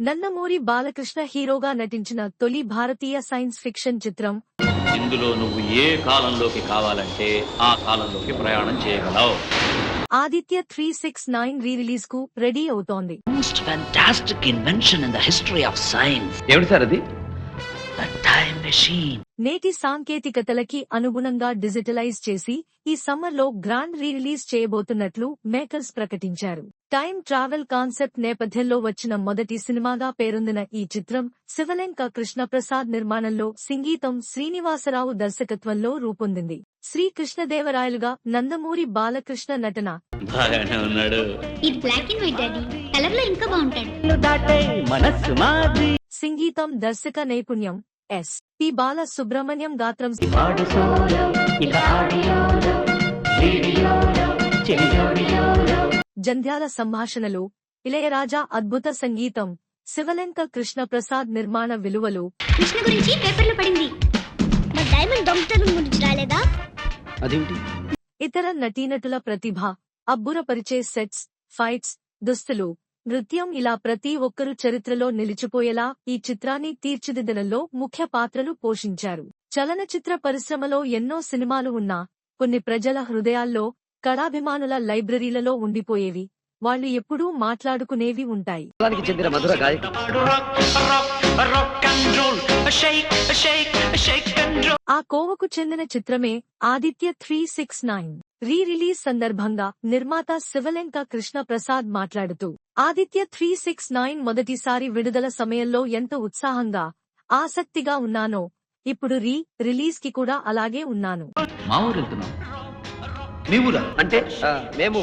నందమూరి బాలకృష్ణ హీరోగా నటించిన తొలి భారతీయ సైన్స్ ఫిక్షన్ చిత్రం ఇందులో నువ్వు ఏ కాలంలోకి కావాలంటే ఆ కాలంలోకి ప్రయాణం చేయగలవు ఆదిత్య త్రీ సిక్స్ నైన్ రీ రిలీజ్కు రెడీ అవుతోంది most fantastic invention in the history of science. ఏమిటి సార్ అది. నేటి సాంకేతికతలకి అనుగుణంగా డిజిటలైజ్ చేసి ఈ సమ్మర్లో గ్రాండ్ రీ రిలీజ్ చేయబోతున్నట్లు మేకర్స్ ప్రకటించారు. టైం ట్రావెల్ కాన్సెప్ట్ నేపథ్యంలో వచ్చిన మొదటి సినిమాగా పేరొందిన ఈ చిత్రం శివలంక కృష్ణప్రసాద్ నిర్మాణంలో సంగీతం శ్రీనివాసరావు దర్శకత్వంలో రూపొందింది. శ్రీ కృష్ణదేవరాయలుగా నందమూరి బాలకృష్ణ నటన. ఇది బ్లాక్ అండ్ వైట్ డాడీ కలర్లో ఇంకా బాగుంటాడు. సంగీతం దర్శక నైపుణ్యం. ఎస్. పి. బాల సుబ్రహ్మణ్యం గాత్రం జంధ్యాల సంభాషణలు ఇళయరాజా అద్భుత సంగీతం శివలంక కృష్ణప్రసాద్ నిర్మాణ విలువలు. కృష్ణ గురించి పేపర్లో పడింది. మరి డైమండ్ దొంగతనం గురించి రాలేదా? అదేమిటి? ఇతర నటీనటుల ప్రతిభ అబ్బురపరిచే సెట్స్ ఫైట్స్ దుస్తులు నృత్యం ఇలా ప్రతి ఒక్కరు చరిత్రలో నిలిచిపోయేలా ఈ చిత్రాన్ని తీర్చిదిద్దడంలో ముఖ్య పాత్రలు పోషించారు. చలనచిత్ర పరిశ్రమలో ఎన్నో సినిమాలు ఉన్నా కొన్ని ప్రజల హృదయాల్లో కళాభిమానుల లైబ్రరీలలో ఉండిపోయేవి. వాళ్ళు ఎప్పుడూ మాట్లాడుకునేవి ఉంటాయి. ఆ కోవకు చెందిన చిత్రమే Aditya three six nine. Rerelease సందర్భంగా నిర్మాత శివలెంక కృష్ణ ప్రసాద్ మాట్లాడుతూ ఆదిత్య త్రీ సిక్స్ నైన్ మొదటిసారి విడుదల సమయంలో ఎంత ఉత్సాహంగా ఆసక్తిగా ఉన్నానో ఇప్పుడు రీ రిలీజ్కి కూడా అలాగే ఉన్నాను. మా ఊరు వెళ్తున్నాం మీ ఊరా అంటే ఆ, మేము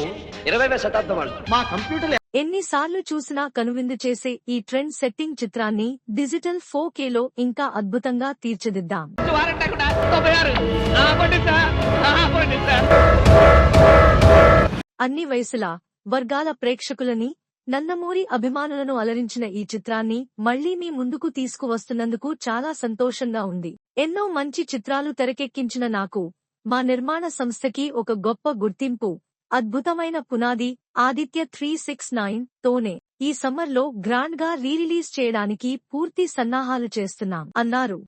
ఇరవైవ శతాబ్దం వాళ్ళు. మా కంప్యూటర్ ఎన్నిసార్లు చూసినా కనువిందు చేసే ఈ ట్రెండ్ సెట్టింగ్ చిత్రాన్ని డిజిటల్ ఫోర్ కేలో ఇంకా అద్భుతంగా తీర్చిదిద్దాం. అన్ని వయసుల వర్గాల ప్రేక్షకులని నందమూరి అభిమానులను అలరించిన ఈ చిత్రాన్ని మళ్ళీ మీ ముందుకు తీసుకువస్తున్నందుకు చాలా సంతోషంగా ఉంది. ఎన్నో మంచి చిత్రాలు తెరకెక్కించిన నాకు మా నిర్మాణ సంస్థకి ఒక గొప్ప గుర్తింపు అద్భుతమైన పునాది ఆదిత్య త్రీ సిక్స్ నైన్ తోనే. ఈ సమ్మర్లో గ్రాండ్గా చేయడానికి పూర్తి సన్నాహాలు చేస్తున్నాం అన్నారు.